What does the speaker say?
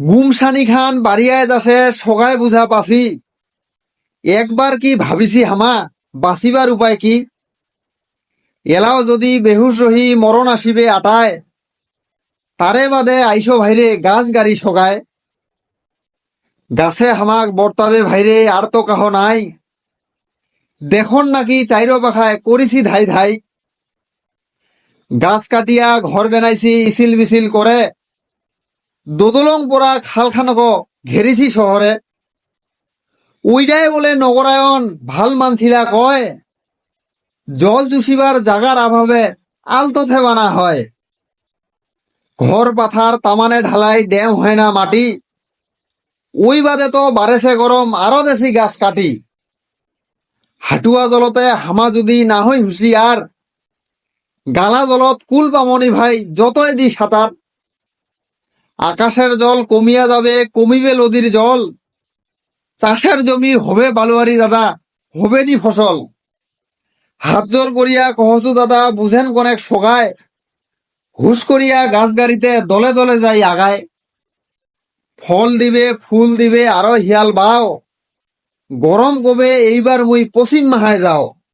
গুমসানি খান বাড়িয়ায় দাসে সগায় বুঝা পাছি একবার কি ভাবিছি হামা, বাঁচিবার উপায় কি? এলাও যদি বেহুশ রহি মরণ আসিবে আটায় তারে বাদে আইসো ভাইরে গাছ গাড়ি সগায় গাছে হামাক বর্তাবে ভাইরে আর তো কাহ নাই। দেখুন নাকি চাইরো পাখায় করিছি ধাই ধাই। গাছ কাটিয়া ঘর বেনাইছি ইছিল মিছিল করে দোদলং পরা খালখানক ঘেরিছি শহরে। ওইটাই বলে নগরায়ন ভালো মানছিলা কয়, জল চুষিবার জাগার অভাবে আলতোথে বানা হয়। ঘর পাথার তামানে ঢালাই ড্যাম হয় না মাটি। ওই বাদে তো বাড়েছে গরম আরও দেশি গাছ কাটি। হাটুয়া জলতে হামা যদি না হই হুঁশিয়ার গালা জলত কুল পামনি ভাই যতই দি সাঁতার আকাশের জল কমিয়া যাবে, কমিবে নদীর জল। চাষের জমি হবে বালুয়ারি দাদা হবে নি ফসল। হাত জোর করিয়া কহসু দাদা, বুঝেন কনেক সগায়। হুশ করিয়া গাছ গাড়িতে দলে দলে যাই আগায়। ফল দিবে, ফুল দিবে, আরও হিয়াল বাও। গরম কবে এইবার মুই পশ্চিম মাহায় যাও।